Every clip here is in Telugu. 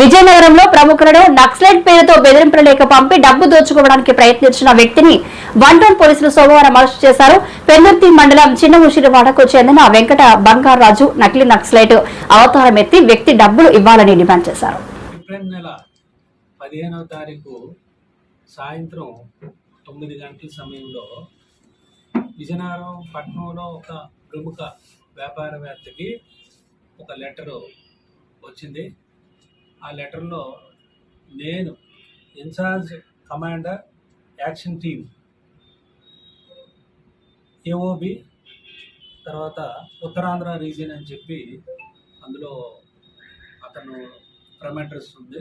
విజయనగరంలో ప్రముఖులను నక్సలైట్ పేరుతో బెదిరింపుల పంపి డబ్బు దోచుకోవడానికి ప్రయత్నించిన వ్యక్తిని వన్ టౌన్ పోలీసులు సోమవారం అరెస్టు చేశారు. పెన్నుర్తి మండలం చిన్న ఉసిరివాడకు చెందిన వెంకట బంగారాజు నకిలీ నక్సలైట్ అవతారం ఎత్తి వ్యక్తి డబ్బులు ఇవ్వాలని డిమాండ్ చేశారు. పదిహేనవ తారీఖు సాయంత్రం తొమ్మిది గంటల సమయంలో విజయనగరం పట్టణంలో ఒక ప్రముఖ వ్యాపారవేత్తకి ఒక లెటరు వచ్చింది. ఆ లెటర్లో నేను in-charge commander action team AOB తర్వాత ఉత్తరాంధ్ర రీజియన్ అని చెప్పి అందులో అతను ఫ్రమ్ ఉంది.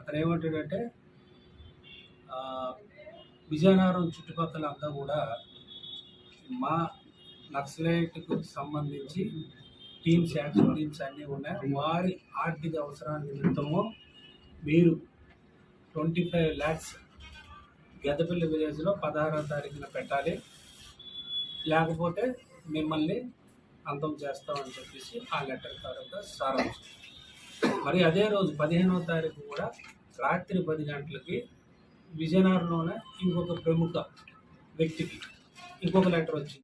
అతను ఏమంటాడంటే విజయనగరం చుట్టుపక్కల అంతా కూడా మా నక్సలైట్కు సంబంధించి టీమ్స్ యాక్షన్ టీమ్స్ అన్నీ ఉన్నాయి. వారి ఆర్థిక అవసరాల నిమిత్తము మీరు ట్వంటీ ఫైవ్ ల్యాక్స్ గదపల్లి విలేజ్లో పదహారో తారీఖున పెట్టాలి. లేకపోతే మిమ్మల్ని అంతం చేస్తామని చెప్పేసి ఆ లెటర్ తర్వాత సారాంశం. మరి అదే రోజు పదిహేనవ తారీఖు కూడా రాత్రి పది గంటలకి విజయనగరంలోనే ఇంకొక ప్రముఖ వ్యక్తికి ఇంకొక లెటర్ వచ్చింది.